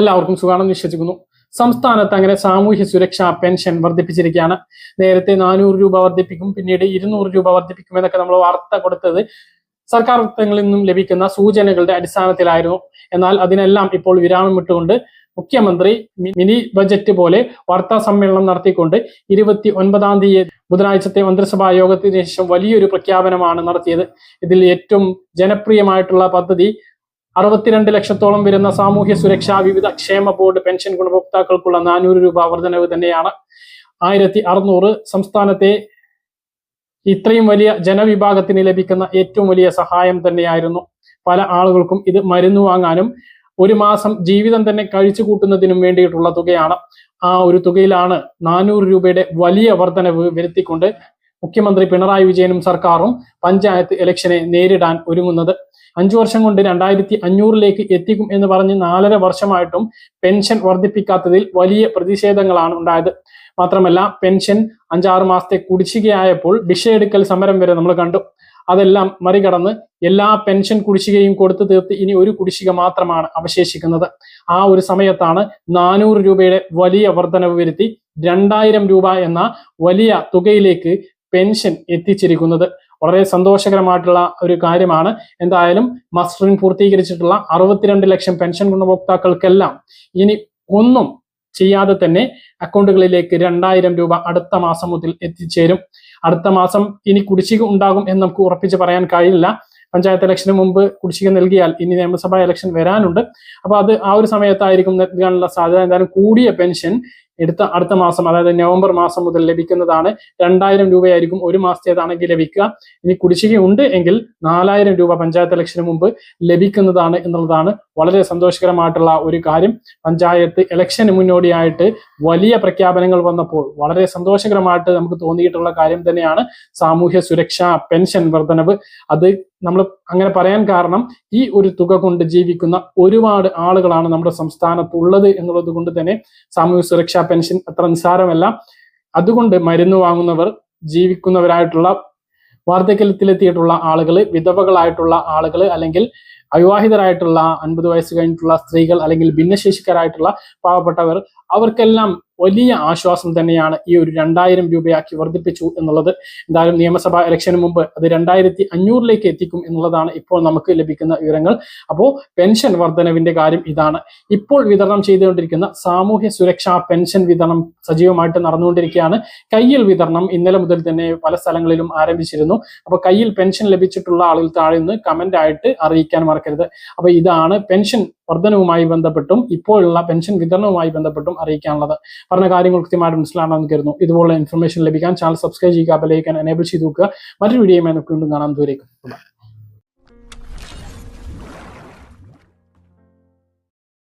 എല്ലാവർക്കും സുഖമാണെന്ന് വിശ്വസിക്കുന്നു. സംസ്ഥാനത്ത് അങ്ങനെ സാമൂഹ്യ സുരക്ഷാ പെൻഷൻ വർദ്ധിപ്പിച്ചിരിക്കുകയാണ്. നേരത്തെ നാനൂറ് രൂപ വർദ്ധിപ്പിക്കും പിന്നീട് ഇരുന്നൂറ് രൂപ വർദ്ധിപ്പിക്കും എന്നൊക്കെ നമ്മൾ വാർത്ത കൊടുത്തത് സർക്കാർ വൃത്തങ്ങളിൽ നിന്നും ലഭിക്കുന്ന സൂചനകളുടെ അടിസ്ഥാനത്തിലായിരുന്നു. എന്നാൽ അതിനെല്ലാം ഇപ്പോൾ വിരാമം ഇട്ടുകൊണ്ട് മുഖ്യമന്ത്രി മിനി ബജറ്റ് പോലെ വാർത്താ സമ്മേളനം നടത്തിക്കൊണ്ട് ഇരുപത്തി ഒൻപതാം തീയതി ബുധനാഴ്ചത്തെ മന്ത്രിസഭാ യോഗത്തിന് ശേഷം വലിയൊരു പ്രഖ്യാപനമാണ് നടത്തിയത്. ഇതിൽ ഏറ്റവും ജനപ്രിയമായിട്ടുള്ള പദ്ധതി അറുപത്തിരണ്ട് ലക്ഷത്തോളം വരുന്ന സാമൂഹ്യ സുരക്ഷാ വിവിധ ക്ഷേമ ബോർഡ് പെൻഷൻ ഗുണഭോക്താക്കൾക്കുള്ള നാനൂറ് രൂപ വർധനവ് തന്നെയാണ്. ആയിരത്തി അറുന്നൂറ് സംസ്ഥാനത്തെ ഇത്രയും വലിയ ജനവിഭാഗത്തിന് ലഭിക്കുന്ന ഏറ്റവും വലിയ സഹായം തന്നെയായിരുന്നു. പല ആളുകൾക്കും ഇത് മരുന്ന് വാങ്ങാനും ഒരു മാസം ജീവിതം തന്നെ കഴിച്ചു കൂട്ടുന്നതിനും വേണ്ടിയിട്ടുള്ള തുകയാണ്. ആ ഒരു തുകയിലാണ് നാനൂറ് രൂപയുടെ വലിയ വർധനവ് വരുത്തിക്കൊണ്ട് മുഖ്യമന്ത്രി പിണറായി വിജയനും സർക്കാരും പഞ്ചായത്ത് ഇലക്ഷനെ നേരിടാൻ ഒരുങ്ങുന്നത്. അഞ്ചു വർഷം കൊണ്ട് രണ്ടായിരത്തി അഞ്ഞൂറിലേക്ക് എത്തിക്കും എന്ന് പറഞ്ഞ് നാലര വർഷമായിട്ടും പെൻഷൻ വർദ്ധിപ്പിക്കാത്തതിൽ വലിയ പ്രതിഷേധങ്ങളാണ് ഉണ്ടായത്. മാത്രമല്ല പെൻഷൻ അഞ്ചാറ് മാസത്തെ കുടിശ്ശികയായപ്പോൾ ഭിക്ഷയെടുക്കൽ സമരം വരെ നമ്മൾ കണ്ടു. അതെല്ലാം മറികടന്ന് എല്ലാ പെൻഷൻ കുടിശ്ശികയും കൊടുത്തു തീർത്ത് ഇനി ഒരു കുടിശ്ശിക മാത്രമാണ് അവശേഷിക്കുന്നത്. ആ ഒരു സമയത്താണ് നാനൂറ് രൂപയുടെ വലിയ വർധനവ് വരുത്തി രണ്ടായിരം രൂപ എന്ന വലിയ തുകയിലേക്ക് പെൻഷൻ എത്തിച്ചിരിക്കുന്നത്. വളരെ സന്തോഷകരമായിട്ടുള്ള ഒരു കാര്യമാണ്. എന്തായാലും മസ്റ്ററിംഗ് പൂർത്തീകരിച്ചിട്ടുള്ള അറുപത്തിരണ്ട് ലക്ഷം പെൻഷൻ ഗുണഭോക്താക്കൾക്കെല്ലാം ഇനി ഒന്നും ചെയ്യാതെ തന്നെ അക്കൗണ്ടുകളിലേക്ക് രണ്ടായിരം രൂപ അടുത്ത മാസം മുതൽ എത്തിച്ചേരും. അടുത്ത മാസം ഇനി കുടിശ്ശിക ഉണ്ടാകും എന്ന് നമുക്ക് ഉറപ്പിച്ച് പറയാൻ കഴിയില്ല. പഞ്ചായത്ത് ഇലക്ഷന് മുമ്പ് കുടിശ്ശിക നൽകിയാൽ ഇനി നിയമസഭാ ഇലക്ഷൻ വരാനുണ്ട്. അപ്പോൾ അത് ആ ഒരു സമയത്തായിരിക്കും നൽകാനുള്ള സാധ്യത. എന്തായാലും കൂടിയ പെൻഷൻ എടുത്ത അടുത്ത മാസം അതായത് നവംബർ മാസം മുതൽ ലഭിക്കുന്നതാണ് രണ്ടായിരം രൂപയായിരിക്കും ഒരു മാസത്തേതാണെങ്കിൽ ലഭിക്കുക. ഇനി കുടിശ്ശിക ഉണ്ട് എങ്കിൽ നാലായിരം രൂപ പഞ്ചായത്ത് ഇലക്ഷന് മുമ്പ് ലഭിക്കുന്നതാണ് എന്നുള്ളതാണ് വളരെ സന്തോഷകരമായിട്ടുള്ള ഒരു കാര്യം. പഞ്ചായത്ത് ഇലക്ഷന് മുന്നോടിയായിട്ട് വലിയ പ്രഖ്യാപനങ്ങൾ വന്നപ്പോൾ വളരെ സന്തോഷകരമായിട്ട് നമുക്ക് തോന്നിയിട്ടുള്ള കാര്യം തന്നെയാണ് സാമൂഹ്യ സുരക്ഷാ പെൻഷൻ വർധനവ്. അത് നമ്മൾ അങ്ങനെ പറയാൻ കാരണം ഈ ഒരു തുക കൊണ്ട് ജീവിക്കുന്ന ഒരുപാട് ആളുകളാണ് നമ്മുടെ സംസ്ഥാനത്ത് ഉള്ളത് എന്നുള്ളത് കൊണ്ട് തന്നെ സാമൂഹ്യ സുരക്ഷാ പെൻഷൻ അത്ര നിസ്സാരമല്ല. അതുകൊണ്ട് മരുന്ന് വാങ്ങുന്നവർ ജീവിക്കുന്നവരായിട്ടുള്ള വാർദ്ധക്യത്തിലെത്തിയിട്ടുള്ള ആളുകൾ വിധവകളായിട്ടുള്ള ആളുകൾ അല്ലെങ്കിൽ അവിവാഹിതരായിട്ടുള്ള അൻപത് വയസ്സ് കഴിഞ്ഞിട്ടുള്ള സ്ത്രീകൾ അല്ലെങ്കിൽ ഭിന്നശേഷിക്കാരായിട്ടുള്ള പാവപ്പെട്ടവർ അവർക്കെല്ലാം വലിയ ആശ്വാസം തന്നെയാണ് ഈ ഒരു രണ്ടായിരം രൂപയാക്കി വർദ്ധിപ്പിച്ചു എന്നുള്ളത്. എന്തായാലും നിയമസഭാ ഇലക്ഷന് മുമ്പ് അത് രണ്ടായിരത്തി അഞ്ഞൂറിലേക്ക് എത്തിക്കും എന്നുള്ളതാണ് ഇപ്പോൾ നമുക്ക് ലഭിക്കുന്ന വിവരങ്ങൾ. അപ്പോൾ പെൻഷൻ വർധനവിന്റെ കാര്യം ഇതാണ്. ഇപ്പോൾ വിതരണം ചെയ്തുകൊണ്ടിരിക്കുന്ന സാമൂഹ്യ സുരക്ഷാ പെൻഷൻ വിതരണം സജീവമായിട്ട് നടന്നുകൊണ്ടിരിക്കുകയാണ്. കയ്യിൽ വിതരണം ഇന്നലെ മുതൽ തന്നെ പല സ്ഥലങ്ങളിലും ആരംഭിച്ചിരുന്നു. അപ്പോൾ കയ്യിൽ പെൻഷൻ ലഭിച്ചിട്ടുള്ള ആളുകൾ താഴെ നിന്ന് കമന്റ് ആയിട്ട് അറിയിക്കാൻ മറക്കരുത്. അപ്പൊ ഇതാണ് പെൻഷൻ വർധനവുമായി ബന്ധപ്പെട്ടും ഇപ്പോഴുള്ള പെൻഷൻ വിതരണവുമായി ബന്ധപ്പെട്ടും അറിയിക്കാനുള്ളത്. പറഞ്ഞ കാര്യങ്ങൾ കൃത്യമായിട്ട് മനസ്സിലാണെന്ന് കരുതുന്നു. ഇതുപോലുള്ള ഇൻഫർമേഷൻ ലഭിക്കാൻ ചാനൽ സബ്സ്ക്രൈബ് ചെയ്യുക ബെലൈക്കൻ എനേബിൾ ചെയ്ത് നോക്കുക മറ്റൊരു വീഡിയോയുമായി നമുക്ക് വീണ്ടും കാണാൻ ദൂരേക്കും